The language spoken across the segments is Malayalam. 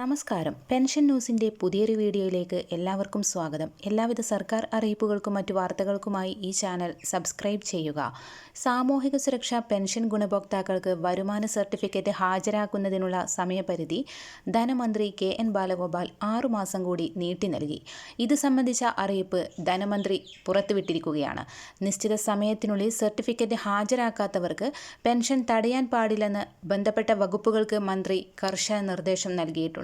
നമസ്കാരം. പെൻഷൻ ന്യൂസിന്റെ പുതിയൊരു വീഡിയോയിലേക്ക് എല്ലാവർക്കും സ്വാഗതം. എല്ലാവിധ സർക്കാർ അറിയിപ്പുകൾക്കും മറ്റു വാർത്തകൾക്കുമായി ഈ ചാനൽ സബ്സ്ക്രൈബ് ചെയ്യുക. സാമൂഹിക സുരക്ഷാ പെൻഷൻ ഗുണഭോക്താക്കൾക്ക് വരുമാന സർട്ടിഫിക്കറ്റ് ഹാജരാക്കുന്നതിനുള്ള സമയപരിധി ധനമന്ത്രി കെ എൻ ബാലഗോപാൽ ആറുമാസം കൂടി നീട്ടി നൽകി. ഇത് സംബന്ധിച്ച അറിയിപ്പ് ധനമന്ത്രി പുറത്തുവിട്ടിരിക്കുകയാണ്. നിശ്ചിത സമയത്തിനുള്ളിൽ സർട്ടിഫിക്കറ്റ് ഹാജരാക്കാത്തവർക്ക് പെൻഷൻ തടയാൻ പാടില്ലെന്ന് ബന്ധപ്പെട്ട വകുപ്പുകൾക്ക് മന്ത്രി കർശന നിർദ്ദേശം നൽകിയിട്ടുണ്ട്.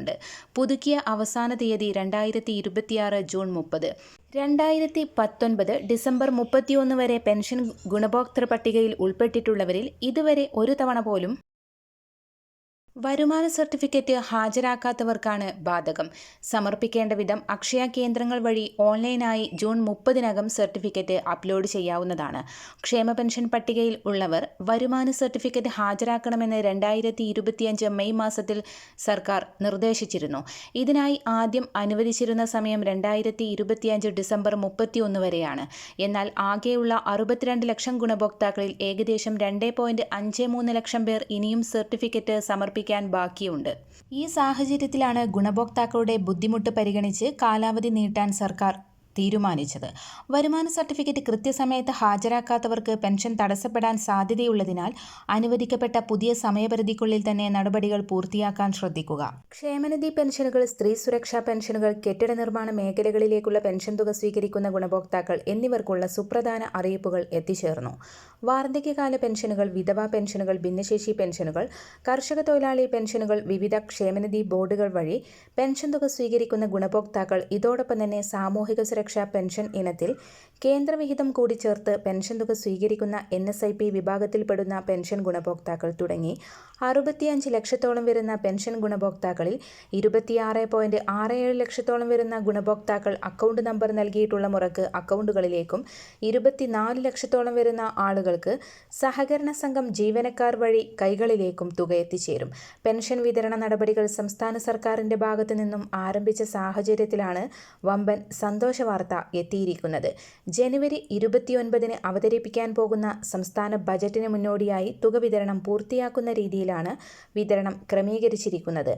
പുതുക്കിയ അവസാന തീയതി രണ്ടായിരത്തി ഇരുപത്തിയാറ് ജൂൺ മുപ്പത്. രണ്ടായിരത്തി പത്തൊൻപത് ഡിസംബർ മുപ്പത്തിയൊന്ന് വരെ പെൻഷൻ ഗുണഭോക്തൃ പട്ടികയിൽ ഉൾപ്പെട്ടിട്ടുള്ളവരിൽ ഇതുവരെ ഒരു തവണ പോലും വരുമാന സർട്ടിഫിക്കറ്റ് ഹാജരാക്കാത്തവർക്കാണ് ബാധകം. സമർപ്പിക്കേണ്ട വിധം അക്ഷയ കേന്ദ്രങ്ങൾ വഴി ഓൺലൈനായി ജൂൺ മുപ്പതിനകം സർട്ടിഫിക്കറ്റ് അപ്ലോഡ് ചെയ്യാവുന്നതാണ്. ക്ഷേമ പെൻഷൻ പട്ടികയിൽ ഉള്ളവർ വരുമാന സർട്ടിഫിക്കറ്റ് ഹാജരാക്കണമെന്ന് രണ്ടായിരത്തി ഇരുപത്തിയഞ്ച് മെയ് മാസത്തിൽ സർക്കാർ നിർദ്ദേശിച്ചിരുന്നു. ഇതിനായി ആദ്യം അനുവദിച്ചിരുന്ന സമയം രണ്ടായിരത്തി ഇരുപത്തിയഞ്ച് ഡിസംബർ മുപ്പത്തിയൊന്ന് വരെയാണ്. എന്നാൽ ആകെയുള്ള അറുപത്തിരണ്ട് ലക്ഷം ഗുണഭോക്താക്കളിൽ ഏകദേശം രണ്ട് ലക്ഷം പേർ ഇനിയും സർട്ടിഫിക്കറ്റ് സമർപ്പിക്കാൻ ബാക്കിയുണ്ട്. ഈ സാഹചര്യത്തിലാണ് ഗുണഭോക്താക്കളുടെ ബുദ്ധിമുട്ട് പരിഗണിച്ച് കാലാവധി നീട്ടാൻ സർക്കാർ തീരുമാനിച്ചത്. വരുമാന സർട്ടിഫിക്കറ്റ് കൃത്യസമയത്ത് ഹാജരാക്കാത്തവർക്ക് പെൻഷൻ തടസ്സപ്പെടാൻ സാധ്യതയുള്ളതിനാൽ അനുവദിക്കപ്പെട്ട പുതിയ സമയപരിധിക്കുള്ളിൽ തന്നെ നടപടികൾ പൂർത്തിയാക്കാൻ ശ്രദ്ധിക്കുക. ക്ഷേമനിധി പെൻഷനുകൾ സ്ത്രീ സുരക്ഷാ പെൻഷനുകൾ കെട്ടിട നിർമ്മാണ മേഖലകളിലേക്കുള്ള പെൻഷൻ തുക സ്വീകരിക്കുന്ന ഗുണഭോക്താക്കൾ എന്നിവർക്കുള്ള സുപ്രധാന അറിയിപ്പുകൾ എത്തിച്ചേർന്നു. വാർദ്ധക്യകാല പെൻഷനുകൾ വിധവാ പെൻഷനുകൾ ഭിന്നശേഷി പെൻഷനുകൾ കർഷക തൊഴിലാളി പെൻഷനുകൾ വിവിധ ക്ഷേമനിധി ബോർഡുകൾ വഴി പെൻഷൻ തുക സ്വീകരിക്കുന്ന ഗുണഭോക്താക്കൾ ഇതോടൊപ്പം തന്നെ സാമൂഹിക സുരക്ഷാ പെൻഷൻ ഇനത്തിൽ കേന്ദ്രവിഹിതം കൂടി ചേർത്ത് പെൻഷൻ തുക സ്വീകരിക്കുന്ന എൻ എസ് ഐ പി വിഭാഗത്തിൽപ്പെടുന്ന പെൻഷൻ ഗുണഭോക്താക്കൾ തുടങ്ങി അറുപത്തിയഞ്ച് ലക്ഷത്തോളം വരുന്ന പെൻഷൻ ഗുണഭോക്താക്കളിൽ ഇരുപത്തിയാറ് പോയിന്റ് ആറ് ഏഴ് ലക്ഷത്തോളം വരുന്ന ഗുണഭോക്താക്കൾ അക്കൗണ്ട് നമ്പർ നൽകിയിട്ടുള്ള മുറക്ക് അക്കൗണ്ടുകളിലേക്കും ഇരുപത്തിനാല് ലക്ഷത്തോളം വരുന്ന ആളുകൾക്ക് സഹകരണ സംഘം ജീവനക്കാർ വഴി കൈകളിലേക്കും തുക എത്തിച്ചേരും. പെൻഷൻ വിതരണ നടപടികൾ സംസ്ഥാന സർക്കാരിന്റെ ഭാഗത്തു നിന്നും ആരംഭിച്ച സാഹചര്യത്തിലാണ് വമ്പൻ സന്തോഷ വാർത്ത എത്തിയിരിക്കുന്നത്. ജനുവരി ഇരുപത്തിയൊൻപതിന് അവതരിപ്പിക്കാൻ പോകുന്ന സംസ്ഥാന ബജറ്റിന് മുന്നോടിയായി തുക വിതരണം പൂർത്തിയാക്കുന്ന രീതിയിലാണ് വിതരണം ക്രമീകരിച്ചിരിക്കുന്നത്.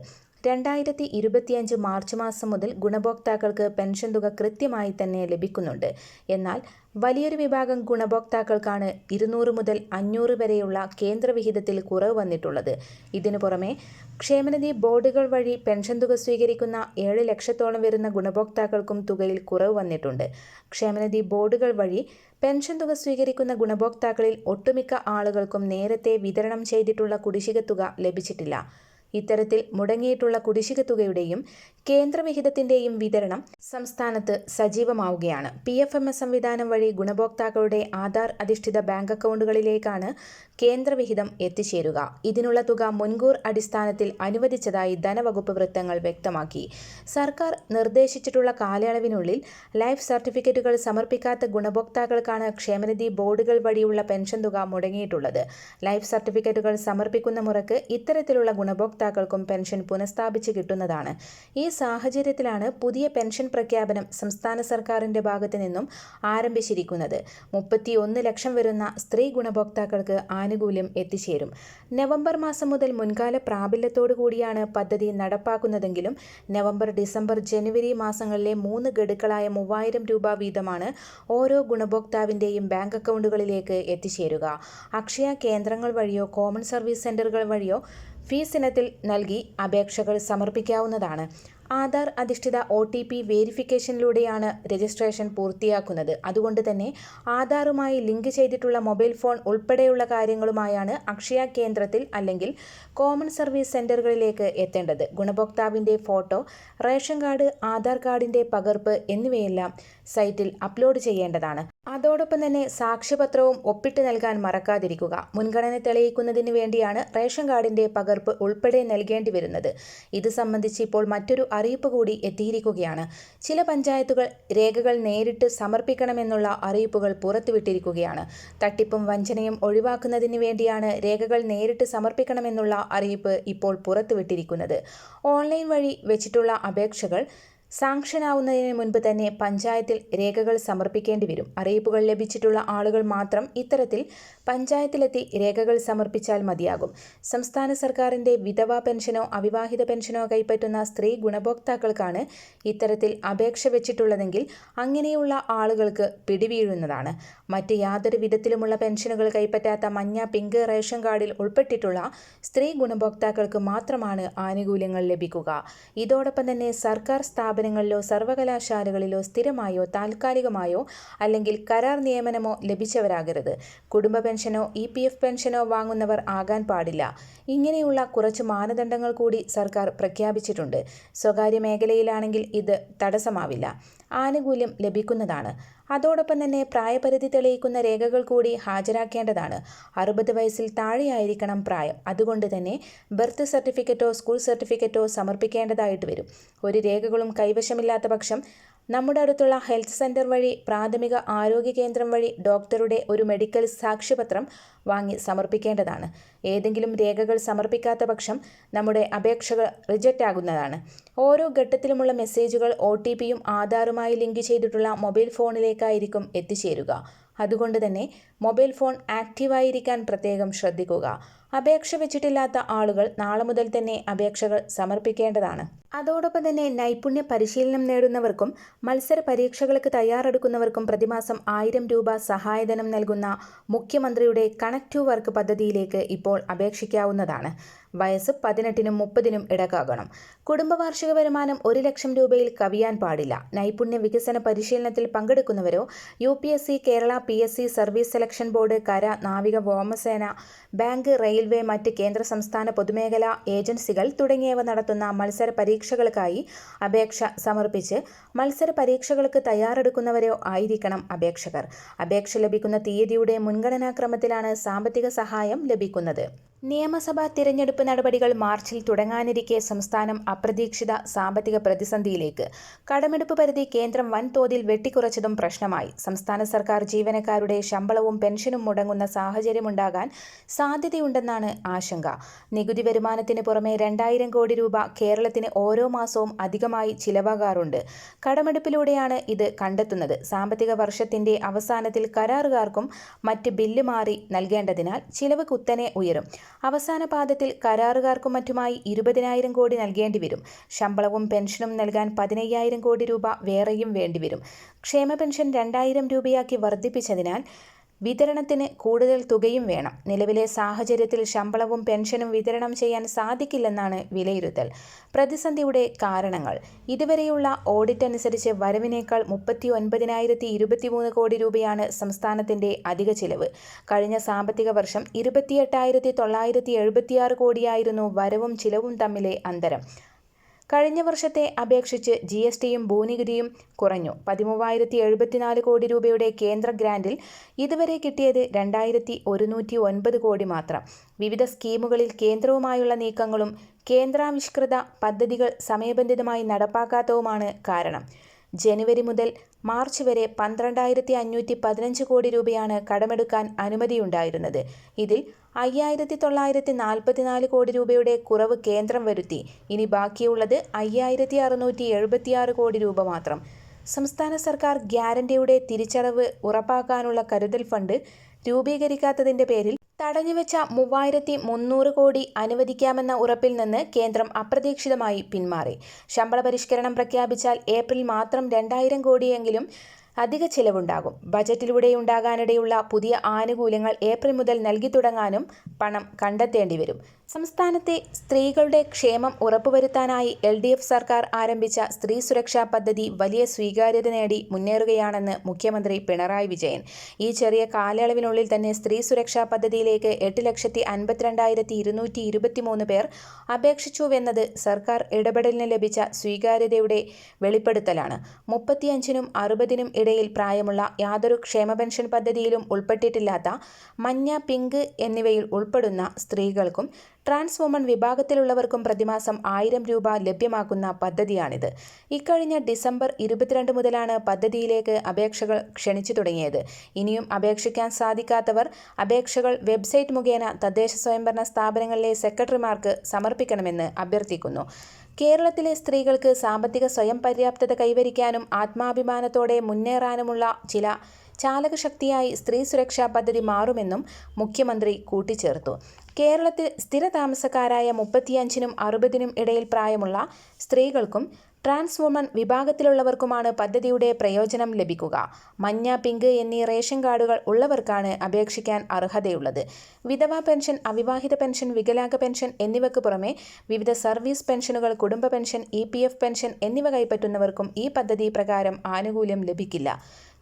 രണ്ടായിരത്തി ഇരുപത്തിയഞ്ച് മാർച്ച് മാസം മുതൽ ഗുണഭോക്താക്കൾക്ക് പെൻഷൻ തുക കൃത്യമായി തന്നെ ലഭിക്കുന്നുണ്ട്. എന്നാൽ വലിയൊരു വിഭാഗം ഗുണഭോക്താക്കൾക്കാണ് ഇരുന്നൂറ് മുതൽ അഞ്ഞൂറ് വരെയുള്ള കേന്ദ്രവിഹിതത്തിൽ കുറവ് വന്നിട്ടുള്ളത്. ഇതിനു പുറമെ ക്ഷേമനിധി ബോർഡുകൾ വഴി പെൻഷൻ തുക സ്വീകരിക്കുന്ന ഏഴ് ലക്ഷത്തോളം വരുന്ന ഗുണഭോക്താക്കൾക്കും തുകയിൽ കുറവ് വന്നിട്ടുണ്ട്. ക്ഷേമനിധി ബോർഡുകൾ വഴി പെൻഷൻ തുക സ്വീകരിക്കുന്ന ഗുണഭോക്താക്കളിൽ ഒട്ടുമിക്ക ആളുകൾക്കും നേരത്തെ വിതരണം ചെയ്തിട്ടുള്ള കുടിശ്ശിക തുക ലഭിച്ചിട്ടില്ല. ഇത്തരത്തിൽ മുടങ്ങിയിട്ടുള്ള കുടിശ്ശിക തുകയുടെയും കേന്ദ്രവിഹിതത്തിന്റെയും വിതരണം സംസ്ഥാനത്ത് സജീവമാവുകയാണ്. പി എഫ് എം എസ് സംവിധാനം വഴി ഗുണഭോക്താക്കളുടെ ആധാർ അധിഷ്ഠിത ബാങ്ക് അക്കൗണ്ടുകളിലേക്കാണ് കേന്ദ്രവിഹിതം എത്തിച്ചേരുക. ഇതിനുള്ള തുക മുൻകൂർ അടിസ്ഥാനത്തിൽ അനുവദിച്ചതായി ധനവകുപ്പ് വൃത്തങ്ങൾ വ്യക്തമാക്കി. സർക്കാർ നിർദ്ദേശിച്ചിട്ടുള്ള കാലയളവിനുള്ളിൽ ലൈഫ് സർട്ടിഫിക്കറ്റുകൾ സമർപ്പിക്കാത്ത ഗുണഭോക്താക്കൾക്കാണ് ക്ഷേമനിധി ബോർഡുകൾ വഴിയുള്ള പെൻഷൻ തുക മുടങ്ങിയിട്ടുള്ളത്. ലൈഫ് സർട്ടിഫിക്കറ്റുകൾ സമർപ്പിക്കുന്ന മുറക്ക് ഇത്തരത്തിലുള്ള ഗുണഭോക്താക്കൾക്കും പെൻഷൻ പുനഃസ്ഥാപിച്ച് കിട്ടുന്നതാണ്. ഈ സാഹചര്യത്തിലാണ് പുതിയ പെൻഷൻ പ്രഖ്യാപനം സംസ്ഥാന സർക്കാരിന്റെ ഭാഗത്തു നിന്നും ആരംഭിച്ചിരിക്കുന്നത്. മുപ്പത്തിയൊന്ന് ലക്ഷം വരുന്ന സ്ത്രീ ഗുണഭോക്താക്കൾക്ക് ആനുകൂല്യം എത്തിച്ചേരും. നവംബർ മാസം മുതൽ മുൻകാല പ്രാബല്യത്തോടു കൂടിയാണ് പദ്ധതി നടപ്പാക്കുന്നതെങ്കിലും നവംബർ ഡിസംബർ ജനുവരി മാസങ്ങളിലെ മൂന്ന് ഗഡുക്കളായ മൂവായിരം രൂപ വീതമാണ് ഓരോ ഗുണഭോക്താവിന്റെയും ബാങ്ക് അക്കൗണ്ടുകളിലേക്ക് എത്തിച്ചേരുക. അക്ഷയ കേന്ദ്രങ്ങൾ വഴിയോ കോമൺ സർവീസ് സെന്ററുകൾ വഴിയോ ഫീസ് ഇനത്തിൽ നൽകി അപേക്ഷകൾ സമർപ്പിക്കാവുന്നതാണ്. ആധാർ അധിഷ്ഠിത ഒ ടി പി വേരിഫിക്കേഷനിലൂടെയാണ് രജിസ്ട്രേഷൻ പൂർത്തിയാക്കുന്നത്. അതുകൊണ്ട് തന്നെ ആധാറുമായി ലിങ്ക് ചെയ്തിട്ടുള്ള മൊബൈൽ ഫോൺ ഉൾപ്പെടെയുള്ള കാര്യങ്ങളുമായാണ് അക്ഷയ കേന്ദ്രത്തിൽ അല്ലെങ്കിൽ കോമൺ സർവീസ് സെന്ററുകളിലേക്ക് എത്തേണ്ടത്. ഗുണഭോക്താവിന്റെ ഫോട്ടോ റേഷൻ കാർഡ് ആധാർ കാർഡിന്റെ പകർപ്പ് എന്നിവയെല്ലാം സൈറ്റിൽ അപ്ലോഡ് ചെയ്യേണ്ടതാണ്. അതോടൊപ്പം തന്നെ സാക്ഷ്യപത്രവും ഒപ്പിട്ട് നൽകാൻ മറക്കാതിരിക്കുക. മുൻഗണന തെളിയിക്കുന്നതിന് വേണ്ടിയാണ് റേഷൻ കാർഡിന്റെ പകർപ്പ് ഉൾപ്പെടെ നൽകേണ്ടി വരുന്നത് ഇത് സംബന്ധിച്ച് ഇപ്പോൾ മറ്റൊരു അറിയിപ്പ് കൂടി എത്തിയിരിക്കുകയാണ്. ചില പഞ്ചായത്തുകൾ രേഖകൾ നേരിട്ട് സമർപ്പിക്കണമെന്നുള്ള അറിയിപ്പുകൾ പുറത്തുവിട്ടിരിക്കുകയാണ്. തട്ടിപ്പും വഞ്ചനയും ഒഴിവാക്കുന്നതിന് വേണ്ടിയാണ് രേഖകൾ നേരിട്ട് സമർപ്പിക്കണമെന്നുള്ള അറിയിപ്പ് ഇപ്പോൾ പുറത്തുവിട്ടിരിക്കുന്നത്. ഓൺലൈൻ വഴി വെച്ചിട്ടുള്ള അപേക്ഷകൾ സാങ്ഷനാവുന്നതിന് മുൻപ് തന്നെ പഞ്ചായത്തിൽ രേഖകൾ സമർപ്പിക്കേണ്ടി വരും. അറിയിപ്പുകൾ ലഭിച്ചിട്ടുള്ള ആളുകൾ മാത്രം ഇത്തരത്തിൽ പഞ്ചായത്തിലെത്തി രേഖകൾ സമർപ്പിച്ചാൽ മതിയാകും. സംസ്ഥാന സർക്കാരിന്റെ വിധവാ പെൻഷനോ അവിവാഹിത പെൻഷനോ കൈപ്പറ്റുന്ന സ്ത്രീ ഗുണഭോക്താക്കൾക്കാണ് ഇത്തരത്തിൽ അപേക്ഷ വെച്ചിട്ടുള്ളതെങ്കിൽ അങ്ങനെയുള്ള ആളുകൾക്ക് പിടിവീഴുന്നതാണ്. മറ്റ് യാതൊരു വിധത്തിലുമുള്ള പെൻഷനുകൾ കൈപ്പറ്റാത്ത മഞ്ഞ പിങ്ക് റേഷൻ കാർഡിൽ ഉൾപ്പെട്ടിട്ടുള്ള സ്ത്രീ ഗുണഭോക്താക്കൾക്ക് മാത്രമാണ് ആനുകൂല്യങ്ങൾ ലഭിക്കുക. ഇതോടൊപ്പം തന്നെ സർക്കാർ സ്ഥാപനങ്ങളിലോ സർവകലാശാലകളിലോ സ്ഥിരമായോ താൽക്കാലികമായോ അല്ലെങ്കിൽ കരാർ നിയമനമോ ലഭിച്ചവരാകരുത്. കുടുംബ പെൻഷനോ ഇ പി എഫ് പെൻഷനോ വാങ്ങുന്നവർ ആകാൻ പാടില്ല. ഇങ്ങനെയുള്ള കുറച്ച് മാനദണ്ഡങ്ങൾ കൂടി സർക്കാർ പ്രഖ്യാപിച്ചിട്ടുണ്ട്. സ്വകാര്യ മേഖലയിലാണെങ്കിൽ ഇത് തടസ്സമാവില്ല. ആനുകൂല്യം ലഭിക്കുന്നതാണ്. അതോടൊപ്പം തന്നെ പ്രായപരിധി തെളിയിക്കുന്ന രേഖകൾ കൂടി ഹാജരാക്കേണ്ടതാണ്. അറുപത് വയസ്സിൽ താഴെയായിരിക്കണം പ്രായം. അതുകൊണ്ട് തന്നെ ബർത്ത് സർട്ടിഫിക്കറ്റോ സ്കൂൾ സർട്ടിഫിക്കറ്റോ സമർപ്പിക്കേണ്ടതായിട്ട് വരും. ഒരു രേഖകളും കൈവശമില്ലാത്ത പക്ഷം നമ്മുടെ അടുത്തുള്ള ഹെൽത്ത് സെന്റർ വഴി പ്രാഥമിക ആരോഗ്യ കേന്ദ്രം വഴി ഡോക്ടറുടെ ഒരു മെഡിക്കൽ സാക്ഷ്യപത്രം വാങ്ങി സമർപ്പിക്കേണ്ടതാണ്. ഏതെങ്കിലും രേഖകൾ സമർപ്പിക്കാത്ത പക്ഷം നമ്മുടെ അപേക്ഷകൾ റിജക്റ്റ് ആകുന്നതാണ്. ഓരോ ഘട്ടത്തിലുമുള്ള മെസ്സേജുകൾ ഒ ടി പിയും ആധാറുമായി ലിങ്ക് ചെയ്തിട്ടുള്ള മൊബൈൽ ഫോണിലേക്കായിരിക്കും എത്തിച്ചേരുക. അതുകൊണ്ട് തന്നെ മൊബൈൽ ഫോൺ ആക്റ്റീവായിരിക്കാൻ പ്രത്യേകം ശ്രദ്ധിക്കുക. അപേക്ഷ വെച്ചിട്ടില്ലാത്ത ആളുകൾ നാളെ മുതൽ തന്നെ അപേക്ഷകൾ സമർപ്പിക്കേണ്ടതാണ്. അതോടൊപ്പം തന്നെ നൈപുണ്യ പരിശീലനം നേടുന്നവർക്കും മത്സര പരീക്ഷകൾക്ക് തയ്യാറെടുക്കുന്നവർക്കും പ്രതിമാസം ആയിരം രൂപ സഹായധനം നൽകുന്ന മുഖ്യമന്ത്രിയുടെ കണക്ട് ടു വർക്ക് പദ്ധതിയിലേക്ക് ഇപ്പോൾ അപേക്ഷിക്കാവുന്നതാണ്. വയസ്സ് പതിനെട്ടിനും മുപ്പതിനും ഇടക്കാകണം. കുടുംബ വാർഷിക വരുമാനം ഒരു ലക്ഷം രൂപയിൽ കവിയാൻ പാടില്ല. നൈപുണ്യ വികസന പരിശീലനത്തിൽ പങ്കെടുക്കുന്നവരോ U Kerala P service selection board കര നാവിക വ്യോമസേന ബാങ്ക് റെയിൽവേ മറ്റ് കേന്ദ്ര സംസ്ഥാന പൊതുമേഖലാ ഏജൻസികൾ തുടങ്ങിയവ നടത്തുന്ന മത്സര പരീക്ഷകൾക്കായി അപേക്ഷ സമർപ്പിച്ച് മത്സര പരീക്ഷകൾക്ക് തയ്യാറെടുക്കുന്നവരോ ആയിരിക്കണം അപേക്ഷകർ. അപേക്ഷ ലഭിക്കുന്ന തീയതിയുടെ മുൻഗണനാക്രമത്തിലാണ് സാമ്പത്തിക സഹായം ലഭിക്കുന്നത്. നിയമസഭാ തിരഞ്ഞെടുപ്പ് നടപടികൾ മാർച്ചിൽ തുടങ്ങാനിരിക്കെ സംസ്ഥാനം അപ്രതീക്ഷിത സാമ്പത്തിക പ്രതിസന്ധിയിലേക്ക്. കടമെടുപ്പ് പരിധി കേന്ദ്രം വൻതോതിൽ വെട്ടിക്കുറച്ചതും പ്രശ്നമായി. സംസ്ഥാന സർക്കാർ ജീവനക്കാരുടെ ശമ്പളവും പെൻഷനും മുടങ്ങുന്ന സാഹചര്യമുണ്ടാകാൻ സാധ്യതയുണ്ടെന്നാണ് ആശങ്ക. നികുതി വരുമാനത്തിന് പുറമെ രണ്ടായിരം കോടി രൂപ കേരളത്തിന് ഓരോ മാസവും അധികമായി ചിലവാകാറുണ്ട്. കടമെടുപ്പിലൂടെയാണ് ഇത് കണ്ടെത്തുന്നത്. സാമ്പത്തിക വർഷത്തിന്റെ അവസാനത്തിൽ കരാറുകാർക്കും മറ്റ് ബില്ല് മാറി നൽകേണ്ടതിനാൽ ചിലവ് കുത്തനെ ഉയരും. അവസാന പാദത്തിൽ കരാറുകാർക്കും മറ്റുമായി ഇരുപതിനായിരം കോടി നൽകേണ്ടി വരും. ശമ്പളവും പെൻഷനും നൽകാൻ പതിനയ്യായിരം കോടി രൂപ വേറെയും വേണ്ടിവരും ക്ഷേമ പെൻഷൻ രണ്ടായിരം രൂപയാക്കി വർദ്ധിപ്പിച്ചതിനാൽ വിതരണത്തിന് കൂടുതൽ തുകയും വേണം. നിലവിലെ സാഹചര്യത്തിൽ ശമ്പളവും പെൻഷനും വിതരണം ചെയ്യാൻ സാധിക്കില്ലെന്നാണ് വിലയിരുത്തൽ. പ്രതിസന്ധിയുടെ കാരണങ്ങൾ. ഇതുവരെയുള്ള ഓഡിറ്റ് അനുസരിച്ച് വരവിനേക്കാൾ മുപ്പത്തി ഒൻപതിനായിരത്തി ഇരുപത്തിമൂന്ന് കോടി രൂപയാണ് സംസ്ഥാനത്തിന്റെ അധിക ചിലവ്. കഴിഞ്ഞ സാമ്പത്തിക വർഷം ഇരുപത്തിയെട്ടായിരത്തി തൊള്ളായിരത്തി എഴുപത്തിയാറ് കോടിയായിരുന്നു വരവും ചിലവും തമ്മിലെ അന്തരം. കഴിഞ്ഞ വർഷത്തെ അപേക്ഷിച്ച് ജി എസ് ടിയും ഭൂനികുതിയും കുറഞ്ഞു. പതിമൂവായിരത്തി എഴുപത്തിനാല് കോടി രൂപയുടെ കേന്ദ്ര ഗ്രാൻഡിൽ ഇതുവരെ കിട്ടിയത് രണ്ടായിരത്തി ഒരുന്നൂറ്റി ഒൻപത് കോടി മാത്രം. വിവിധ സ്കീമുകളിൽ കേന്ദ്രവുമായുള്ള നീക്കങ്ങളും കേന്ദ്രാവിഷ്കൃത പദ്ധതികൾ സമയബന്ധിതമായി നടപ്പാക്കാത്തതുമാണ് കാരണം. ജനുവരി മുതൽ മാർച്ച് വരെ പന്ത്രണ്ടായിരത്തി അഞ്ഞൂറ്റി പതിനഞ്ച് കോടി രൂപയാണ് കടമെടുക്കാൻ അനുമതിയുണ്ടായിരുന്നത്. ഇതിൽ അയ്യായിരത്തി തൊള്ളായിരത്തി നാൽപ്പത്തിനാല് കോടി രൂപയുടെ കുറവ് കേന്ദ്രം വരുത്തി. ഇനി ബാക്കിയുള്ളത് അയ്യായിരത്തി അറുന്നൂറ്റി എഴുപത്തിയാറ് കോടി രൂപ മാത്രം. സംസ്ഥാന സർക്കാർ ഗ്യാരണ്ടിയുടെ തിരിച്ചടവ് ഉറപ്പാക്കാനുള്ള കരുതൽ ഫണ്ട് രൂപീകരിക്കാത്തതിന്റെ പേരിൽ തടഞ്ഞുവെച്ച മൂവായിരത്തി മുന്നൂറ് കോടി അനുവദിക്കാമെന്ന ഉറപ്പിൽ നിന്ന് കേന്ദ്രം അപ്രതീക്ഷിതമായി പിന്മാറി. ശമ്പള പരിഷ്കരണം പ്രഖ്യാപിച്ചാൽ ഏപ്രിൽ മാത്രം രണ്ടായിരം കോടിയെങ്കിലും അധിക ചിലവുണ്ടാകും. ബജറ്റിലൂടെയുണ്ടാകാനിടയുള്ള പുതിയ ആനുകൂല്യങ്ങൾ ഏപ്രിൽ മുതൽ നൽകി തുടങ്ങാനും പണം കണ്ടെത്തേണ്ടി വരും സംസ്ഥാനത്തെ സ്ത്രീകളുടെ ക്ഷേമം ഉറപ്പുവരുത്താനായി എൽ ഡി എഫ് സർക്കാർ ആരംഭിച്ച സ്ത്രീ സുരക്ഷാ പദ്ധതി വലിയ സ്വീകാര്യത നേടി മുന്നേറുകയാണെന്ന് മുഖ്യമന്ത്രി പിണറായി വിജയൻ. ഈ ചെറിയ കാലയളവിനുള്ളിൽ തന്നെ സ്ത്രീ സുരക്ഷാ പദ്ധതിയിലേക്ക് എട്ട് ലക്ഷത്തി അൻപത്തിരണ്ടായിരത്തി ഇരുന്നൂറ്റി ഇരുപത്തിമൂന്ന് പേർ അപേക്ഷിച്ചുവെന്നത് സർക്കാർ ഇടപെടലിന് ലഭിച്ച സ്വീകാര്യതയുടെ വെളിപ്പെടുത്തലാണ്. മുപ്പത്തിയഞ്ചിനും അറുപതിനും ഇടയിൽ പ്രായമുള്ള യാതൊരു ക്ഷേമ പെൻഷൻ പദ്ധതിയിലും ഉൾപ്പെട്ടിട്ടില്ലാത്ത മഞ്ഞ പിങ്ക് എന്നിവയിൽ ഉൾപ്പെടുന്ന സ്ത്രീകൾക്കും ട്രാൻസ് വുമൺ വിഭാഗത്തിലുള്ളവർക്കും പ്രതിമാസം ആയിരം രൂപ ലഭ്യമാക്കുന്ന പദ്ധതിയാണിത്. ഇക്കഴിഞ്ഞ ഡിസംബർ ഇരുപത്തിരണ്ട് മുതലാണ് പദ്ധതിയിലേക്ക് അപേക്ഷകൾ ക്ഷണിച്ചു തുടങ്ങിയത്. ഇനിയും അപേക്ഷിക്കാൻ സാധിക്കാത്തവർ അപേക്ഷകൾ വെബ്സൈറ്റ് മുഖേന തദ്ദേശ സ്വയംഭരണ സ്ഥാപനങ്ങളിലെ സെക്രട്ടറിമാർക്ക് സമർപ്പിക്കണമെന്ന് അഭ്യർത്ഥിക്കുന്നു. കേരളത്തിലെ സ്ത്രീകൾക്ക് സാമ്പത്തിക സ്വയം പര്യാപ്തത കൈവരിക്കാനും ആത്മാഭിമാനത്തോടെ മുന്നേറാനുമുള്ള ചില ചാലകശക്തിയായി സ്ത്രീ സുരക്ഷാ പദ്ധതി മാറുമെന്നും മുഖ്യമന്ത്രി കൂട്ടിച്ചേർത്തു. കേരളത്തിൽ സ്ഥിരതാമസക്കാരായ മുപ്പത്തിയഞ്ചിനും അറുപതിനും ഇടയിൽ പ്രായമുള്ള സ്ത്രീകൾക്കും ട്രാൻസ് വുമൺ വിഭാഗത്തിലുള്ളവർക്കുമാണ് പദ്ധതിയുടെ പ്രയോജനം ലഭിക്കുക. മഞ്ഞ പിങ്ക് എന്നീ റേഷൻ കാർഡുകൾ ഉള്ളവർക്കാണ് അപേക്ഷിക്കാൻ അർഹതയുള്ളത്. വിധവാ പെൻഷൻ അവിവാഹിത പെൻഷൻ വികലാംഗ പെൻഷൻ എന്നിവയ്ക്ക് പുറമെ വിവിധ സർവീസ് പെൻഷനുകൾ കുടുംബ പെൻഷൻ ഇ പെൻഷൻ എന്നിവ കൈപ്പറ്റുന്നവർക്കും ഈ പദ്ധതി പ്രകാരം ആനുകൂല്യം ലഭിക്കില്ല.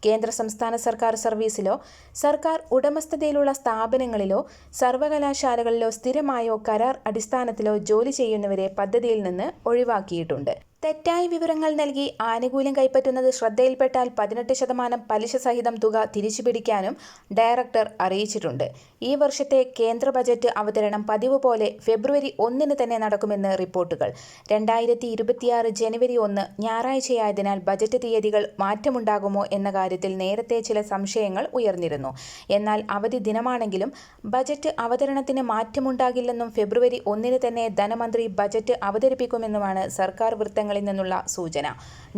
കേന്ദ്ര സംസ്ഥാന സർക്കാർ സർവീസിലോ സർക്കാർ ഉടമസ്ഥതയിലുള്ള സ്ഥാപനങ്ങളിലോ സർവകലാശാലകളിലോ സ്ഥിരമായോ കരാർ അടിസ്ഥാനത്തിലോ ജോലി ചെയ്യുന്നവരെ പദ്ധതിയിൽ നിന്ന് ഒഴിവാക്കിയിട്ടുണ്ട്. തെറ്റായ വിവരങ്ങൾ നൽകി ആനുകൂല്യം കൈപ്പറ്റുന്നത് ശ്രദ്ധയിൽപ്പെട്ടാൽ പതിനെട്ട് ശതമാനം പലിശ സഹിതം തുക തിരിച്ചു പിടിക്കാനും ഡയറക്ടർ അറിയിച്ചിട്ടുണ്ട്. ഈ വർഷത്തെ കേന്ദ്ര ബജറ്റ് അവതരണം പതിവ് പോലെ ഫെബ്രുവരി ഒന്നിന് തന്നെ നടക്കുമെന്ന് റിപ്പോർട്ടുകൾ. രണ്ടായിരത്തി ഇരുപത്തിയാറ് ജനുവരി ഒന്ന് ഞായറാഴ്ചയായതിനാൽ ബജറ്റ് തീയതികൾ മാറ്റമുണ്ടാകുമോ എന്ന കാര്യത്തിൽ നേരത്തെ ചില സംശയങ്ങൾ ഉയർന്നിരുന്നു. എന്നാൽ അവധി ദിനമാണെങ്കിലും ബജറ്റ് അവതരണത്തിന് മാറ്റമുണ്ടാകില്ലെന്നും ഫെബ്രുവരി ഒന്നിന് തന്നെ ധനമന്ത്രി ബജറ്റ് അവതരിപ്പിക്കുമെന്നുമാണ് സർക്കാർ വൃത്തങ്ങൾ കേന്ദ്രങ്ങളിൽ നിന്നുള്ള സൂചന.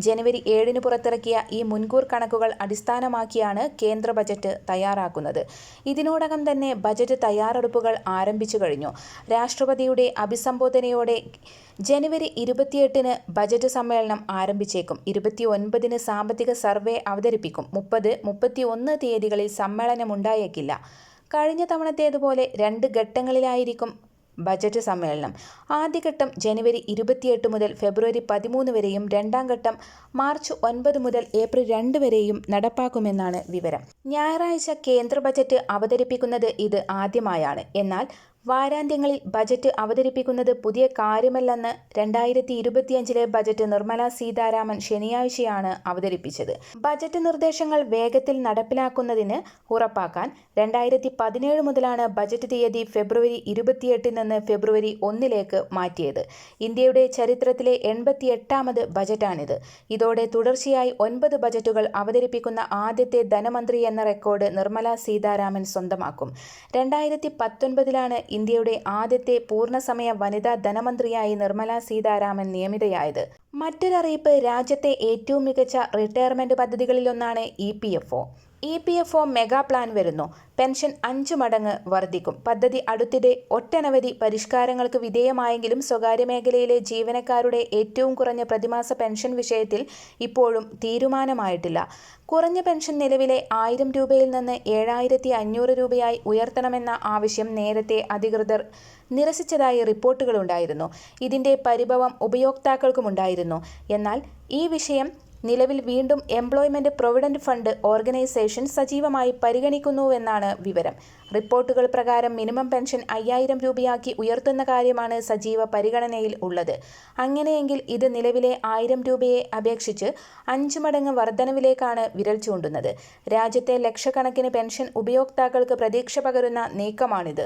ജനുവരി ഏഴിന് പുറത്തിറക്കിയ ഈ മുൻകൂർ കണക്കുകൾ അടിസ്ഥാനമാക്കിയാണ് കേന്ദ്ര ബജറ്റ് തയ്യാറാക്കുന്നത്. ഇതിനോടകം തന്നെ ബജറ്റ് തയ്യാറെടുപ്പുകൾ ആരംഭിച്ചു കഴിഞ്ഞു. രാഷ്ട്രപതിയുടെ അഭിസംബോധനയോടെ ജനുവരി ഇരുപത്തിയെട്ടിന് ബജറ്റ് സമ്മേളനം ആരംഭിച്ചേക്കും. ഇരുപത്തി ഒൻപതിന് സാമ്പത്തിക സർവേ അവതരിപ്പിക്കും. മുപ്പത് മുപ്പത്തി ഒന്ന് തീയതികളിൽ സമ്മേളനമുണ്ടായേക്കില്ല. കഴിഞ്ഞ തവണത്തേതുപോലെ രണ്ട് ഘട്ടങ്ങളിലായിരിക്കും ബജറ്റ് സമ്മേളനം. ആദ്യഘട്ടം ജനുവരി ഇരുപത്തിയെട്ട് മുതൽ ഫെബ്രുവരി പതിമൂന്ന് വരെയും രണ്ടാം ഘട്ടം മാർച്ച് ഒൻപത് മുതൽ ഏപ്രിൽ രണ്ട് വരെയും നടപ്പാക്കുമെന്നാണ് വിവരം. ഞായറാഴ്ച കേന്ദ്ര ബജറ്റ് അവതരിപ്പിക്കുന്നത് ഇത് ആദ്യമായാണ്. എന്നാൽ വാരാന്ത്യങ്ങളിൽ ബജറ്റ് അവതരിപ്പിക്കുന്നത് പുതിയ കാര്യമല്ലെന്ന് രണ്ടായിരത്തി ഇരുപത്തിയഞ്ചിലെ ബജറ്റ് നിർമ്മല സീതാരാമൻ ശനിയാഴ്ചയാണ് അവതരിപ്പിച്ചത്. ബജറ്റ് നിർദ്ദേശങ്ങൾ വേഗത്തിൽ നടപ്പിലാക്കുന്നതിന് ഉറപ്പാക്കാൻ രണ്ടായിരത്തി പതിനേഴ് മുതലാണ് ബജറ്റ് തീയതി ഫെബ്രുവരി ഇരുപത്തിയെട്ടിൽ നിന്ന് ഫെബ്രുവരി ഒന്നിലേക്ക് മാറ്റിയത്. ഇന്ത്യയുടെ ചരിത്രത്തിലെ എൺപത്തിയെട്ടാമത് ബജറ്റാണിത്. ഇതോടെ തുടർച്ചയായി ഒൻപത് ബജറ്റുകൾ അവതരിപ്പിക്കുന്ന ആദ്യത്തെ ധനമന്ത്രി എന്ന റെക്കോർഡ് നിർമ്മല സീതാരാമൻ സ്വന്തമാക്കും. രണ്ടായിരത്തി പത്തൊൻപതിലാണ് ഇന്ത്യയുടെ ആദ്യത്തെ പൂർണസമയ വനിതാ ധനമന്ത്രിയായി നിർമ്മല സീതാരാമൻ നിയമിതയായത്. മറ്റൊരറിയിപ്പ് രാജ്യത്തെ ഏറ്റവും മികച്ച retirement പദ്ധതികളിലൊന്നാണ് E P F O. E P F O mega plan വരുന്നു. പെൻഷൻ അഞ്ച് മടങ്ങ് വർദ്ധിക്കും. പദ്ധതി അടുത്തിടെ ഒട്ടനവധി പരിഷ്കാരങ്ങൾക്ക് വിധേയമായെങ്കിലും സ്വകാര്യ മേഖലയിലെ ജീവനക്കാരുടെ ഏറ്റവും കുറഞ്ഞ പ്രതിമാസ പെൻഷൻ വിഷയത്തിൽ ഇപ്പോഴും തീരുമാനമായിട്ടില്ല. കുറഞ്ഞ പെൻഷൻ നിലവിലെ ആയിരം രൂപയിൽ നിന്ന് ഏഴായിരത്തി അഞ്ഞൂറ് രൂപയായി ഉയർത്തണമെന്ന ആവശ്യം നേരത്തെ അധികൃതർ നിരസിച്ചതായി റിപ്പോർട്ടുകളുണ്ടായിരുന്നു. ഇതിന്റെ പരിഭവം ഉപയോക്താക്കൾക്കുമുണ്ടായിരുന്നു എന്നാൽ ഈ വിഷയം നിലവിൽ വീണ്ടും എംപ്ലോയ്മെന്റ് പ്രൊവിഡന്റ് ഫണ്ട് ഓർഗനൈസേഷൻ സജീവമായി പരിഗണിക്കുന്നുവെന്നാണ് വിവരം. റിപ്പോർട്ടുകൾ പ്രകാരം മിനിമം പെൻഷൻ അയ്യായിരം രൂപയാക്കി ഉയർത്തുന്ന കാര്യമാണ് സജീവ പരിഗണനയിൽ ഉള്ളത്. അങ്ങനെയെങ്കിൽ ഇത് നിലവിലെ ആയിരം രൂപയെ അപേക്ഷിച്ച് അഞ്ച് മടങ്ങ് വർധനവിലേക്കാണ് വിരൽ ചൂണ്ടുന്നത്. രാജ്യത്തെ ലക്ഷക്കണക്കിന് പെൻഷൻ ഉപയോക്താക്കൾക്ക് പ്രതീക്ഷ പകരുന്ന നീക്കമാണിത്.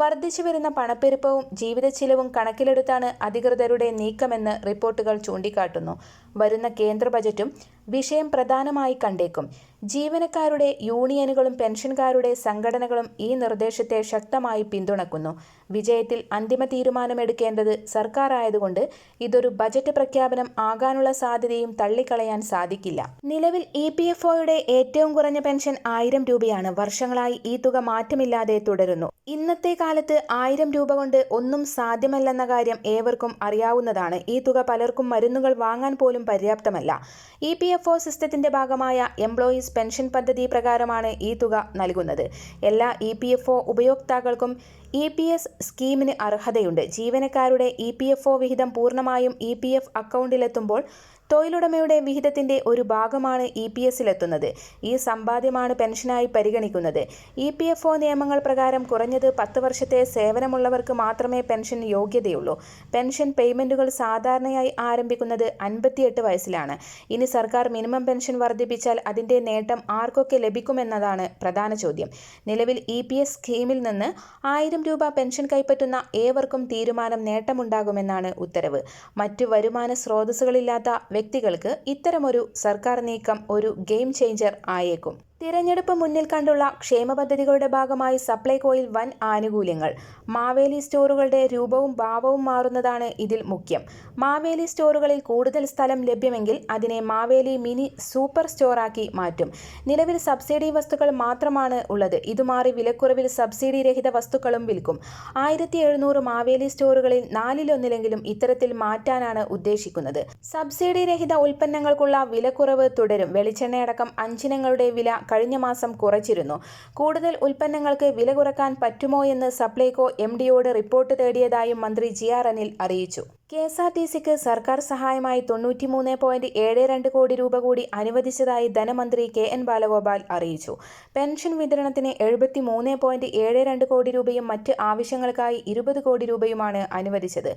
വർദ്ധിച്ചു വരുന്ന പണപ്പെരുപ്പവും ജീവിതച്ചിലവും കണക്കിലെടുത്താണ് അധികൃതരുടെ നീക്കമെന്ന് റിപ്പോർട്ടുകൾ ചൂണ്ടിക്കാട്ടുന്നു. വരുന്ന കേന്ദ്ര ബജറ്റും വിഷയം പ്രധാനമായി കണ്ടേക്കും. ജീവനക്കാരുടെ യൂണിയനുകളും പെൻഷൻകാരുടെ സംഘടനകളും ഈ നിർദ്ദേശത്തെ ശക്തമായി പിന്തുണക്കുന്നു. വിജയത്തിൽ അന്തിമ തീരുമാനമെടുക്കേണ്ടത് സർക്കാർ ആയതുകൊണ്ട് ഇതൊരു ബജറ്റ് പ്രഖ്യാപനം ആകാനുള്ള സാധ്യതയും തള്ളിക്കളയാൻ സാധിക്കില്ല. നിലവിൽ ഇ പി എഫ് ഒയുടെ ഏറ്റവും കുറഞ്ഞ പെൻഷൻ ആയിരം രൂപയാണ്. വർഷങ്ങളായി ഈ തുക മാറ്റമില്ലാതെ തുടരുന്നു. ഇന്നത്തെ കാലത്ത് ആയിരം രൂപ കൊണ്ട് ഒന്നും സാധ്യമല്ലെന്ന കാര്യം ഏവർക്കും അറിയാവുന്നതാണ്. ഈ തുക പലർക്കും മരുന്നുകൾ വാങ്ങാൻ പോലും പര്യാപ്തമല്ല. ഇ പി എഫ് ഒ സിസ്റ്റത്തിന്റെ ഭാഗമായ എംപ്ലോയീസ് പെൻഷൻ പദ്ധതി പ്രകാരമാണ് ഈ തുക നൽകുന്നത്. എല്ലാ ഇ പി എഫ് ഒ ഉപയോക്താക്കൾക്കും ഇ പി എസ് സ്കീമിന് അർഹതയുണ്ട്. ജീവനക്കാരുടെ ഇ പി എഫ് ഒ വിഹിതം പൂർണമായും ഇ പി എഫ് അക്കൗണ്ടിലെത്തുമ്പോൾ തൊഴിലുടമയുടെ വിഹിതത്തിന്റെ ഒരു ഭാഗമാണ് ഇ പി എസിലെത്തുന്നത് ഈ സമ്പാദ്യമാണ് പെൻഷനായി പരിഗണിക്കുന്നത്. ഇ പി എഫ് ഒ നിയമങ്ങൾ പ്രകാരം കുറഞ്ഞത് പത്ത് വർഷത്തെ സേവനമുള്ളവർക്ക് മാത്രമേ പെൻഷൻ യോഗ്യതയുള്ളൂ. പെൻഷൻ പേയ്മെന്റുകൾ സാധാരണയായി ആരംഭിക്കുന്നത് അൻപത്തിയെട്ട് വയസ്സിലാണ്. ഇനി സർക്കാർ മിനിമം പെൻഷൻ വർദ്ധിപ്പിച്ചാൽ അതിന്റെ നേട്ടം ആർക്കൊക്കെ ലഭിക്കുമെന്നതാണ് പ്രധാന ചോദ്യം. നിലവിൽ ഇ പി എസ് സ്കീമിൽ നിന്ന് ആയിരം രൂപ പെൻഷൻ കൈപ്പറ്റുന്ന ഏവർക്കും തീരുമാനം നേട്ടമുണ്ടാകുമെന്നാണ് ഉത്തരവ്. മറ്റു വരുമാന സ്രോതസ്സുകളില്ലാത്ത വ്യക്തികൾക്ക് ഇത്തരമൊരു സർക്കാർ നീക്കം ഒരു ഗെയിം ചേഞ്ചർ ആയേക്കും. തിരഞ്ഞെടുപ്പ് മുന്നിൽ കണ്ടുള്ള ക്ഷേമ പദ്ധതികളുടെ ഭാഗമായി സപ്ലൈകോയിൽ വൻ ആനുകൂല്യങ്ങൾ. മാവേലി സ്റ്റോറുകളുടെ രൂപവും ഭാവവും മാറുന്നതാണ് ഇതിൽ മുഖ്യം. മാവേലി സ്റ്റോറുകളിൽ കൂടുതൽ സ്ഥലം ലഭ്യമെങ്കിൽ അതിനെ മാവേലി മിനി സൂപ്പർ സ്റ്റോറാക്കി മാറ്റും. നിലവിൽ സബ്സിഡി വസ്തുക്കൾ മാത്രമാണ് ഉള്ളത്. ഇതുമാറി വിലക്കുറവിൽ സബ്സിഡി രഹിത വസ്തുക്കളും വിൽക്കും. ആയിരത്തി എഴുന്നൂറ് മാവേലി സ്റ്റോറുകളിൽ നാലിലൊന്നിലെങ്കിലും ഇത്തരത്തിൽ മാറ്റാനാണ് ഉദ്ദേശിക്കുന്നത്. സബ്സിഡി രഹിത ഉൽപ്പന്നങ്ങൾക്കുള്ള വിലക്കുറവ് തുടരും. വെളിച്ചെണ്ണയടക്കം അഞ്ചിനങ്ങളുടെ വില കഴിഞ്ഞ മാസം കുറച്ചിരുന്നു. കൂടുതൽ ഉൽപ്പന്നങ്ങൾക്ക് വില കുറയ്ക്കാൻ പറ്റുമോ എന്ന് സപ്ലൈകോ എം ഡിയോട് റിപ്പോർട്ട് തേടിയതായും മന്ത്രി ജി ആർ അനിൽ അറിയിച്ചു. കെ എസ് ആർ ടി സിക്ക് സർക്കാർ സഹായമായി തൊണ്ണൂറ്റിമൂന്ന് പോയിന്റ് ഏഴ് രണ്ട് കോടി രൂപ കൂടി അനുവദിച്ചതായി ധനമന്ത്രി കെ എൻ ബാലഗോപാൽ അറിയിച്ചു. പെൻഷൻ വിതരണത്തിന് എഴുപത്തി മൂന്ന് പോയിന്റ് ഏഴ് രണ്ട് കോടി രൂപയും മറ്റ് ആവശ്യങ്ങൾക്കായി ഇരുപത് കോടി രൂപയുമാണ് അനുവദിച്ചത്.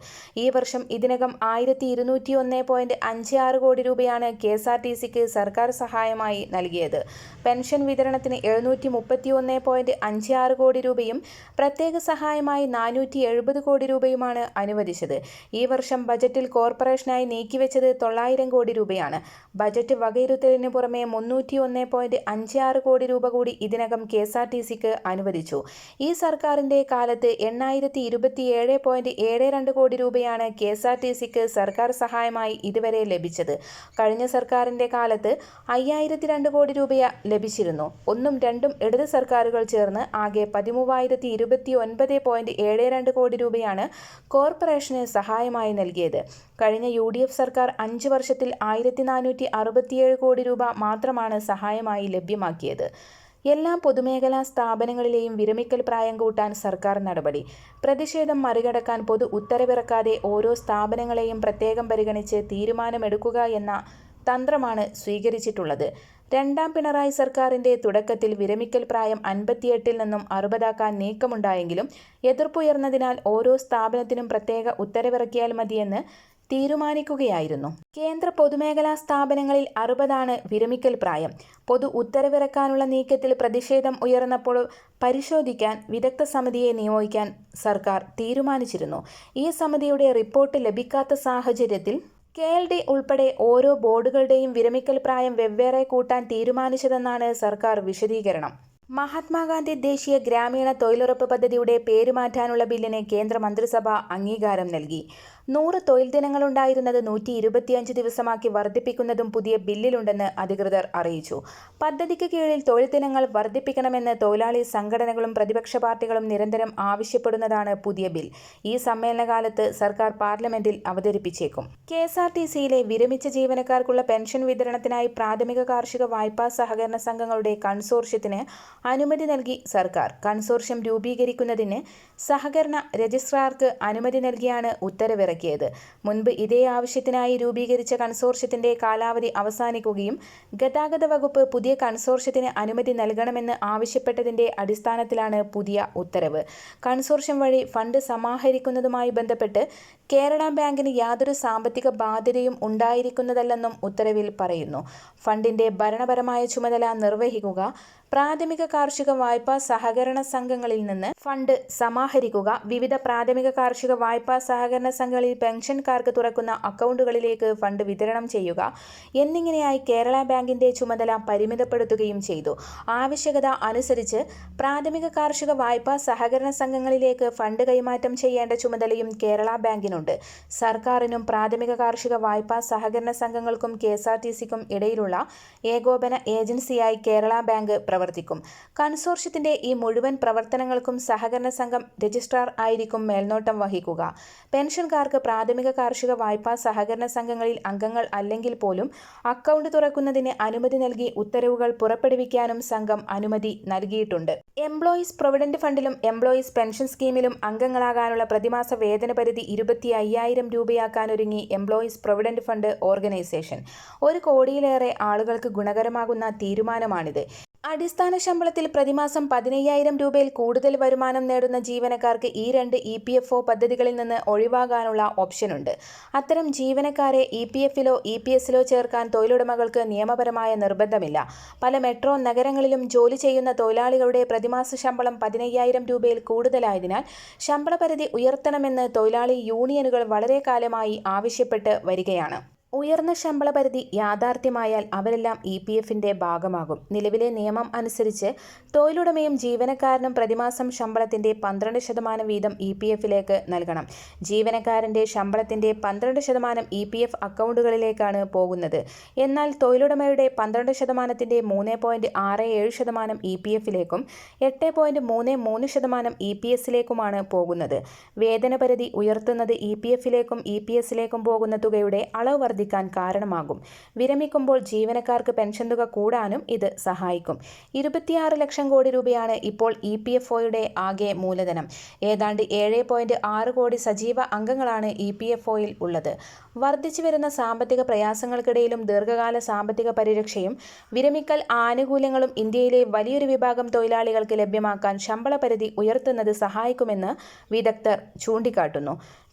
ഈ വർഷം ഇതിനകം ആയിരത്തി ഇരുന്നൂറ്റി ഒന്ന് പോയിന്റ് അഞ്ച് ആറ് കോടി രൂപയാണ് കെ എസ് ആർ ടി സിക്ക് സർക്കാർ സഹായമായി നൽകിയത്. പെൻഷൻ വിതരണത്തിന് എഴുന്നൂറ്റി മുപ്പത്തി ഒന്ന് പോയിന്റ് അഞ്ച് ആറ് കോടി രൂപയും പ്രത്യേക സഹായമായി നാനൂറ്റി എഴുപത് കോടി രൂപയുമാണ് അനുവദിച്ചത്. ഈ വർഷം ബജറ്റിൽ കോർപ്പറേഷനായി നീക്കിവെച്ചത് തൊള്ളായിരം കോടി രൂപയാണ്. ബജറ്റ് വകയിരുത്തലിന് പുറമെ മുന്നൂറ്റി ഒന്ന് പോയിന്റ് അഞ്ച് ആറ് കോടി രൂപ കൂടി ഇതിനകം കെ എസ് ആർ ടി സിക്ക് അനുവദിച്ചു. ഈ സർക്കാരിന്റെ കാലത്ത് എണ്ണായിരത്തി ഇരുപത്തിയേഴ് പോയിന്റ് ഏഴ് രണ്ട് കോടി രൂപയാണ് കെ എസ് ആർ ടി സിക്ക് സർക്കാർ സഹായമായി ഇതുവരെ ലഭിച്ചത്. കഴിഞ്ഞ സർക്കാരിന്റെ കാലത്ത് അയ്യായിരത്തി രണ്ട് കോടി രൂപ ലഭിച്ചിരുന്നു ഒന്നും രണ്ടും ഇടത് സർക്കാരുകൾ ചേർന്ന് ആകെ പതിമൂവായിരത്തി ഇരുപത്തി ഒൻപത് പോയിന്റ് ഏഴ് രണ്ട് കോടി രൂപയാണ് കോർപ്പറേഷന് സഹായമായി നൽകിയത്. കഴിഞ്ഞ യു ഡി എഫ് സർക്കാർ അഞ്ച് വർഷത്തിൽ ആയിരത്തി നാനൂറ്റി അറുപത്തിയേഴ് കോടി രൂപ മാത്രമാണ് സഹായമായി ലഭ്യമാക്കിയത്. എല്ലാ പൊതുമേഖലാ സ്ഥാപനങ്ങളിലെയും വിരമിക്കൽ പ്രായം കൂട്ടാൻ സർക്കാർ നടപടി. പ്രതിഷേധം മറികടക്കാൻ പൊതു ഉത്തരവിറക്കാതെ ഓരോ സ്ഥാപനങ്ങളെയും പ്രത്യേകം പരിഗണിച്ച് തീരുമാനമെടുക്കുക എന്ന തന്ത്രമാണ് സ്വീകരിച്ചിട്ടുള്ളത്. രണ്ടാം പിണറായി സർക്കാരിന്റെ തുടക്കത്തിൽ വിരമിക്കൽ പ്രായം അൻപത്തിയെട്ടിൽ നിന്നും അറുപതാക്കാൻ നീക്കമുണ്ടായെങ്കിലും എതിർപ്പുയർന്നതിനാൽ ഓരോ സ്ഥാപനത്തിനും പ്രത്യേക ഉത്തരവിറക്കിയാൽ മതിയെന്ന് തീരുമാനിക്കുകയായിരുന്നു. കേന്ദ്ര പൊതുമേഖലാ സ്ഥാപനങ്ങളിൽ അറുപതാണ് വിരമിക്കൽ പ്രായം. പൊതു ഉത്തരവിറക്കാനുള്ള നീക്കത്തിൽ പ്രതിഷേധം ഉയർന്നപ്പോൾ പരിശോധിക്കാൻ വിദഗ്ധ സമിതിയെ നിയോഗിക്കാൻ സർക്കാർ തീരുമാനിച്ചിരുന്നു. ഈ സമിതിയുടെ റിപ്പോർട്ട് ലഭിക്കാത്ത സാഹചര്യത്തിൽ കെ എൽ ഡി ഉൾപ്പെടെ ഓരോ ബോർഡുകളുടെയും വിരമിക്കൽ പ്രായം വെവ്വേറെ കൂട്ടാൻ തീരുമാനിച്ചതെന്നാണ് സർക്കാർ വിശദീകരണം. മഹാത്മാഗാന്ധി ദേശീയ ഗ്രാമീണ തൊഴിലുറപ്പ് പദ്ധതിയുടെ പേരുമാറ്റാനുള്ള ബില്ലിന് കേന്ദ്ര മന്ത്രിസഭ അംഗീകാരം നൽകി. നൂറ് തൊഴിൽ ദിനങ്ങളുണ്ടായിരുന്നത് നൂറ്റി ഇരുപത്തിയഞ്ച് ദിവസമാക്കി വർദ്ധിപ്പിക്കുന്നതും പുതിയ ബില്ലിലുണ്ടെന്ന് അധികൃതർ അറിയിച്ചു. പദ്ധതിക്ക് കീഴിൽ തൊഴിൽ ദിനങ്ങൾ വർദ്ധിപ്പിക്കണമെന്ന് തൊഴിലാളി സംഘടനകളും പ്രതിപക്ഷ പാർട്ടികളും നിരന്തരം ആവശ്യപ്പെടുന്നതാണ് പുതിയ ബിൽ. ഈ സമ്മേളനകാലത്ത് സർക്കാർ പാർലമെന്റിൽ അവതരിപ്പിച്ചേക്കും. കെ എസ് ആർ ടി സിയിലെ വിരമിച്ച ജീവനക്കാർക്കുള്ള പെൻഷൻ വിതരണത്തിനായി പ്രാഥമിക കാർഷിക വായ്പാ സഹകരണ സംഘങ്ങളുടെ കൺസോർഷ്യത്തിന് അനുമതി നൽകി സർക്കാർ. കൺസോർഷ്യം രൂപീകരിക്കുന്നതിന് സഹകരണ രജിസ്ട്രാർക്ക് അനുമതി നൽകിയാണ് ഉത്തരവിറക്കിയത് മുൻപ് ഇതേ ആവശ്യത്തിനായി രൂപീകരിച്ച കൺസോർഷ്യത്തിന്റെ കാലാവധി അവസാനിക്കുകയും ഗതാഗത വകുപ്പ് പുതിയ കൺസോർഷ്യത്തിന് അനുമതി നൽകണമെന്ന് ആവശ്യപ്പെട്ടതിന്റെ അടിസ്ഥാനത്തിലാണ് പുതിയ ഉത്തരവ്. കൺസോർഷ്യം വഴി ഫണ്ട് സമാഹരിക്കുന്നതുമായി ബന്ധപ്പെട്ട് കേരള ബാങ്കിന് യാതൊരു സാമ്പത്തിക ബാധ്യതയും ഉണ്ടായിരിക്കുന്നതല്ലെന്നും ഉത്തരവിൽ പറയുന്നു. ഫണ്ടിന്റെ ഭരണപരമായ ചുമതല നിർവഹിക്കുക പ്രാഥമിക കാർഷിക വായ്പാ സഹകരണ സംഘങ്ങളിൽ നിന്ന് ഫണ്ട് സമാഹരിക്കുക. വിവിധ പ്രാഥമിക കാർഷിക വായ്പാ സഹകരണ സംഘങ്ങളിൽ പെൻഷൻകാർക്ക് തുറക്കുന്ന അക്കൗണ്ടുകളിലേക്ക് ഫണ്ട് വിതരണം ചെയ്യുക എന്നിങ്ങനെയായി കേരള ബാങ്കിന്റെ ചുമതല പരിമിതപ്പെടുത്തുകയും ചെയ്തു. ആവശ്യകത അനുസരിച്ച് പ്രാഥമിക കാർഷിക വായ്പാ സഹകരണ സംഘങ്ങളിലേക്ക് ഫണ്ട് കൈമാറ്റം ചെയ്യേണ്ട ചുമതലയും കേരള ബാങ്കിനുണ്ട്. സർക്കാരിനും പ്രാഥമിക കാർഷിക വായ്പാ സഹകരണ സംഘങ്ങൾക്കും കെ ഇടയിലുള്ള ഏകോപന ഏജൻസിയായി കേരള ബാങ്ക് പ്രവർത്തിക്കും കൺസോർഷ്യത്തിന്റെ ഈ മുഴുവൻ പ്രവർത്തനങ്ങൾക്കും സഹകരണ സംഘം രജിസ്ട്രാർ ആയിരിക്കും മേൽനോട്ടം വഹിക്കുക. പെൻഷൻകാർക്ക് പ്രാഥമിക കാർഷിക വായ്പാ സഹകരണ സംഘങ്ങളിൽ അംഗങ്ങൾ അല്ലെങ്കിൽ പോലും അക്കൗണ്ട് തുറക്കുന്നതിന് അനുമതി നൽകി ഉത്തരവുകൾ പുറപ്പെടുവിക്കാനും സംഘം അനുമതി നൽകിയിട്ടുണ്ട്. എംപ്ലോയീസ് പ്രൊവിഡന്റ് ഫണ്ടിലും എംപ്ലോയീസ് പെൻഷൻ സ്കീമിലും അംഗങ്ങളാകാനുള്ള പ്രതിമാസ വേതന പരിധി ഇരുപത്തി അയ്യായിരം രൂപയാക്കാനൊരുങ്ങി എംപ്ലോയീസ് പ്രൊവിഡന്റ് ഫണ്ട് ഓർഗനൈസേഷൻ. ഒരു കോടിയിലേറെ ആളുകൾക്ക് ഗുണകരമാകുന്ന തീരുമാനമാണിത്. അടിസ്ഥാന ശമ്പളത്തിൽ പ്രതിമാസം പതിനയ്യായിരം രൂപയിൽ കൂടുതൽ വരുമാനം നേടുന്ന ജീവനക്കാർക്ക് ഈ രണ്ട് ഇ പി എഫ് ഒ പദ്ധതികളിൽ നിന്ന് ഒഴിവാകാനുള്ള ഓപ്ഷനുണ്ട്. അത്തരം ജീവനക്കാരെ ഇ പി എഫിലോ ഇ പി എസിലോ ചേർക്കാൻ തൊഴിലുടമകൾക്ക് നിയമപരമായ നിർബന്ധമില്ല. പല മെട്രോ നഗരങ്ങളിലും ജോലി ചെയ്യുന്ന തൊഴിലാളികളുടെ പ്രതിമാസ ശമ്പളം പതിനയ്യായിരം രൂപയിൽ കൂടുതലായതിനാൽ ശമ്പള പരിധി ഉയർത്തണമെന്ന് തൊഴിലാളി യൂണിയനുകൾ വളരെ കാലമായി ആവശ്യപ്പെട്ട് വരികയാണ്. ഉയർന്ന ശമ്പള പരിധി യാഥാർത്ഥ്യമായാൽ അവരെല്ലാം ഇ പി എഫിന്റെ ഭാഗമാകും. നിലവിലെ നിയമം അനുസരിച്ച് തൊഴിലുടമയും ജീവനക്കാരനും പ്രതിമാസം ശമ്പളത്തിന്റെ പന്ത്രണ്ട് ശതമാനം വീതം ഇ പി എഫിലേക്ക് നൽകണം. ജീവനക്കാരന്റെ ശമ്പളത്തിന്റെ പന്ത്രണ്ട് ശതമാനം ഇ പി എഫ് അക്കൗണ്ടുകളിലേക്കാണ് പോകുന്നത്. എന്നാൽ തൊഴിലുടമയുടെ പന്ത്രണ്ട് ശതമാനത്തിന്റെ മൂന്ന് പോയിന്റ് ആറ് ഏഴ് ശതമാനം ഇ പി എഫിലേക്കും എട്ട് പോയിന്റ് മൂന്ന് മൂന്ന് ശതമാനം ഇ പി എസിലേക്കുമാണ് പോകുന്നത്. വേതന പരിധി ഉയർത്തുന്നത് ഇ പി എഫിലേക്കും ഇ പി എസിലേക്കും പോകുന്ന തുകയുടെ അളവ് വർദ്ധിക്കാൻ കാരണമാകും. വിരമിക്കുമ്പോൾ ജീവനക്കാർക്ക് പെൻഷൻ തുക കൂടാനും ഇത് സഹായിക്കും. ഇരുപത്തിയാറ് ലക്ഷം കോടി രൂപയാണ് ഇപ്പോൾ ഇ പി എഫ് ഒയുടെ ആകെ മൂലധനം. ഏതാണ്ട് ഏഴ് പോയിന്റ് ആറ് കോടി സജീവ അംഗങ്ങളാണ് ഇ പി എഫ് ഒയിൽ ഉള്ളത്. വർദ്ധിച്ചു വരുന്ന സാമ്പത്തിക പ്രയാസങ്ങൾക്കിടയിലും ദീർഘകാല സാമ്പത്തിക പരിരക്ഷയും വിരമിക്കൽ ആനുകൂല്യങ്ങളും ഇന്ത്യയിലെ വലിയൊരു വിഭാഗം തൊഴിലാളികൾക്ക് ലഭ്യമാക്കാൻ ശമ്പള പരിധി ഉയർത്തുന്നത് സഹായിക്കുമെന്ന് വിദഗ്ധർ ചൂണ്ടിക്കാട്ടുന്നു.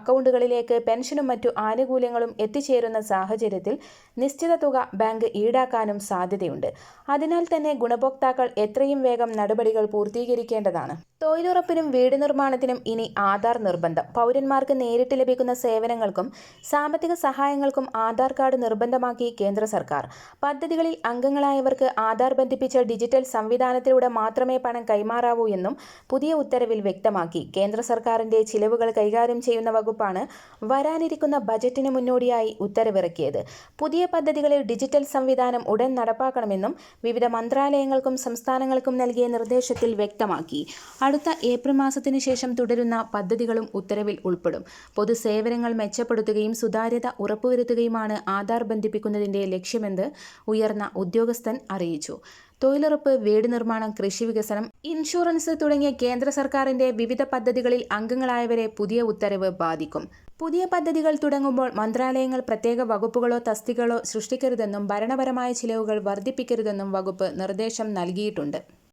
അക്കൗണ്ടുകളിലേക്ക് പെൻഷനും മറ്റു ആനുകൂല്യങ്ങളും എത്തിച്ചേരുന്ന സാഹചര്യത്തിൽ നിശ്ചിത തുക ബാങ്ക് ഈടാക്കാനും സാധ്യതയുണ്ട്. അതിനാൽ തന്നെ ഗുണഭോക്താക്കൾ എത്രയും വേഗം നടപടികൾ പൂർത്തീകരിക്കേണ്ടതാണ്. തൊഴിലുറപ്പിനും വീട് നിർമ്മാണത്തിനും ഇനി ആധാർ നിർബന്ധം. പൗരന്മാർക്ക് നേരിട്ട് ലഭിക്കുന്ന സേവനങ്ങൾക്കും സാമ്പത്തിക സഹായങ്ങൾക്കും ആധാർ കാർഡ് നിർബന്ധമാക്കി കേന്ദ്ര സർക്കാർ. പദ്ധതികളിൽ അംഗങ്ങളായവർക്ക് ആധാർ ബന്ധിപ്പിച്ച ഡിജിറ്റൽ സംവിധാനത്തിലൂടെ മാത്രമേ പണം കൈമാറാവൂ എന്നും പുതിയ ഉത്തരവിൽ വ്യക്തമാക്കി. കേന്ദ്ര സർക്കാരിന്റെ ചിലവുകൾ കൈകാര്യം ചെയ്യുന്ന വകുപ്പാണ് വരാനിരിക്കുന്ന ബജറ്റിന് മുന്നോടിയായി ഉത്തരവിറക്കിയത്. പുതിയ പദ്ധതികളിൽ ഡിജിറ്റൽ സംവിധാനം ഉടൻ നടപ്പാക്കണമെന്നും വിവിധ മന്ത്രാലയങ്ങൾക്കും സംസ്ഥാനങ്ങൾക്കും നൽകിയ നിർദ്ദേശത്തിൽ വ്യക്തമാക്കി. അടുത്ത ഏപ്രിൽ മാസത്തിന് ശേഷം തുടരുന്ന പദ്ധതികളും ഉത്തരവിൽ ഉൾപ്പെടും. പൊതുസേവനങ്ങൾ മെച്ചപ്പെടുത്തുകയും സുതാര്യത ഉറപ്പുവരുത്തുകയുമാണ് ആധാർ ബന്ധിപ്പിക്കുന്നതിന്റെ ലക്ഷ്യമെന്ന് ഉയർന്ന ഉദ്യോഗസ്ഥൻ അറിയിച്ചു. തൊഴിലുറപ്പ് വീട് നിർമ്മാണം കൃഷി വികസനം ഇൻഷുറൻസ് തുടങ്ങിയ കേന്ദ്ര സർക്കാരിന്റെ വിവിധ പദ്ധതികളിൽ അംഗങ്ങളായവരെ പുതിയ ഉത്തരവ് ബാധിക്കും. പുതിയ പദ്ധതികൾ തുടങ്ങുമ്പോൾ മന്ത്രാലയങ്ങൾ പ്രത്യേക വകുപ്പുകളോ തസ്തികളോ സൃഷ്ടിക്കരുതെന്നും ഭരണപരമായ ചിലവുകൾ വർദ്ധിപ്പിക്കരുതെന്നും വകുപ്പ് നിർദ്ദേശം നൽകിയിട്ടുണ്ട്.